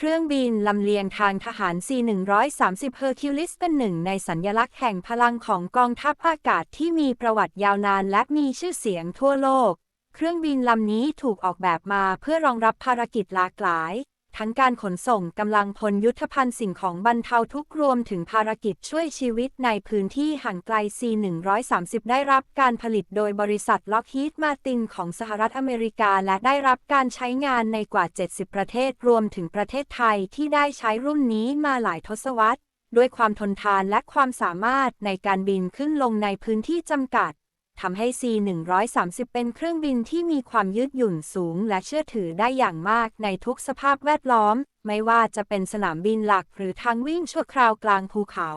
เครื่องบินลำเลียงทางทหาร C-130 Hercules เป็นหนึ่งในสัญลักษณ์แห่งพลังของกองทัพอากาศที่มีประวัติยาวนานและมีชื่อเสียงทั่วโลก เครื่องบินลำนี้ถูกออกแบบมาเพื่อรองรับภารกิจหลากหลาย ทั้งการขนส่งกำลังพลยุทธภัณฑ์สิ่งของบรรเทาทุกข์รวมถึงภารกิจช่วยชีวิตในพื้นที่ห่างไกล C-130 ได้รับการผลิตโดยบริษัทล็อกฮีดมาตินของสหรัฐอเมริกา และได้รับการใช้งานในกว่า 70 ประเทศรวมถึงประเทศไทยที่ได้ใช้รุ่นนี้มาหลายทศวรรษ ด้วยความทนทานและความสามารถในการบินขึ้นลงในพื้นที่จำกัด ทำให้ C-130 เป็นเครื่องบินที่มีความยืดหยุ่นสูงและเชื่อถือได้อย่างมากในทุกสภาพแวดล้อม ไม่ว่าจะเป็นสนามบินหลักหรือทางวิ่งชั่วคราวกลางภูเขา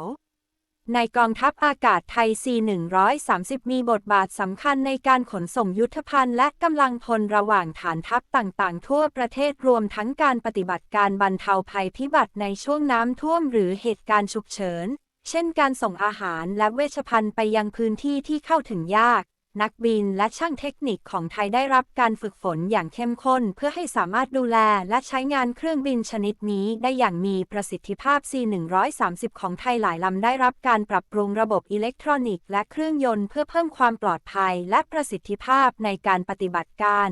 ในกองทัพอากาศไทย C-130 มีบทบาทสำคัญในการขนส่งยุทธภัณฑ์และกำลังพลระหว่างฐานทัพต่างๆ ทั่วประเทศรวมทั้งการปฏิบัติการบรรเทาภัยพิบัติในช่วงน้ำท่วมหรือเหตุการณ์ฉุกเฉิน เช่นการส่งอาหารและเวชภัณฑ์ไปยังพื้นที่ที่เข้าถึงยาก นักบินและช่างเทคนิคของไทยได้รับการฝึกฝนอย่างเข้มข้น เพื่อให้สามารถดูแลและใช้งานเครื่องบินชนิดนี้ได้อย่างมีประสิทธิภาพ C-130 ของไทยหลายลำได้รับการปรับปรุงระบบอิเล็กทรอนิกส์และเครื่องยนต์เพื่อเพิ่มความปลอดภัยและประสิทธิภาพในการปฏิบัติการ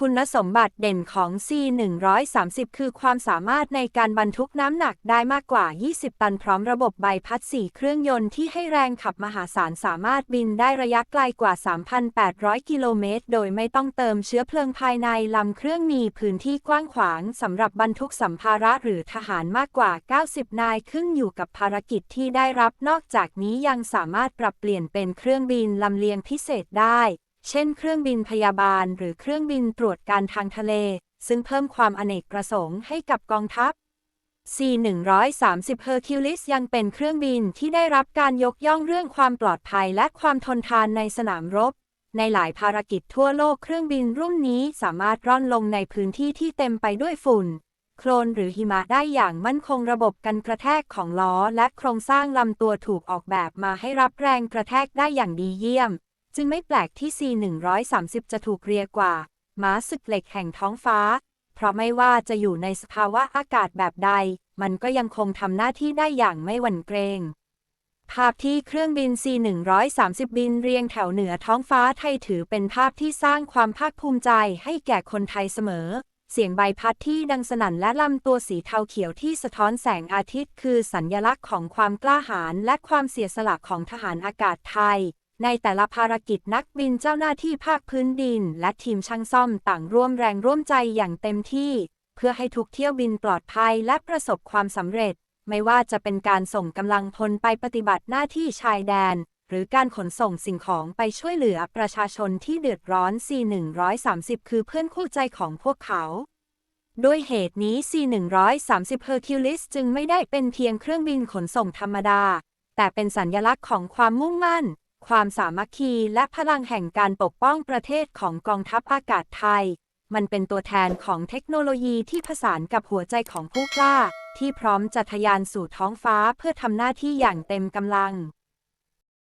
คุณสมบัติเด่นของ C130 คือความสามารถในการบรรทุกน้ำหนักได้มากกว่า 20 ตันพร้อมระบบใบพัด 4 เครื่องยนต์ที่ให้แรงขับมหาศาลสามารถบินได้ระยะไกลกว่า 3,800 กิโลเมตร โดยไม่ต้องเติมเชื้อเพลิงภายในลำเครื่องมีพื้นที่กว้างขวางสำหรับบรรทุกสัมภาระหรือทหารมากกว่า 90 นายขึ้นอยู่กับภารกิจที่ได้รับนอกจากนี้ยังสามารถปรับเปลี่ยนเป็นเครื่องบินลำเลียงพิเศษได้ เช่นเครื่องบินพยาบาลหรือเครื่องบินตรวจการทางทะเล ซึ่งเพิ่มความอเนกประสงค์ให้กับกองทัพ C-130 Hercules ยังเป็นเครื่องบินที่ได้รับการยกย่องเรื่องความปลอดภัยและความทนทานในสนามรบ ในหลายภารกิจทั่วโลกเครื่องบินรุ่นนี้สามารถร่อนลงในพื้นที่ที่เต็มไปด้วยฝุ่น โคลนหรือหิมะได้อย่างมั่นคงระบบกันกระแทกของล้อและโครงสร้างลำตัวถูกออกแบบมาให้รับแรงกระแทกได้อย่างดีเยี่ยม จึงไม่แปลกที่ C-130 จะถูกเรียกว่าม้าศึกเหล็กแห่งท้องฟ้า เพราะไม่ว่าจะอยู่ในสภาวะอากาศแบบใด มันก็ยังคงทำหน้าที่ได้อย่างไม่หวั่นเกรง ภาพที่เครื่องบิน C-130 บินเรียงแถวเหนือท้องฟ้าไทยถือเป็นภาพที่สร้างความภาคภูมิใจให้แก่คนไทยเสมอ เสียงใบพัดที่ดังสนั่นและลำตัวสีเทาเขียวที่สะท้อนแสงอาทิตย์ คือสัญญลักษณ์ของความกล้าหาญและความเสียสละของทหารอากาศไทย ในแต่ละภารกิจนักบินเจ้าหน้าที่ภาคพื้นดิน และทีมช่างซ่อมต่างร่วมแรงร่วมใจอย่างเต็มที่ เพื่อให้ทุกเที่ยวบินปลอดภัยและประสบความสำเร็จ ไม่ว่าจะเป็นการส่งกำลังพลไปปฏิบัติหน้าที่ชายแดน หรือการขนส่งสิ่งของไปช่วยเหลือประชาชนที่เดือดร้อน C130 คือเพื่อนคู่ใจของพวกเขาด้วยเหตุนี้ C130 Hercules จึงไม่ได้เป็นเพียงเครื่องบินขนส่งธรรมดา แต่เป็นสัญญลักษณ์ของความมุ่งมั่น ความสามัคคีและพลังแห่งการปกป้องประเทศของกองทัพอากาศไทย มันเป็นตัวแทนของเทคโนโลยีที่ผสานกับหัวใจของผู้กล้า ที่พร้อมจะทะยานสู่ท้องฟ้าเพื่อทำหน้าที่อย่างเต็มกำลัง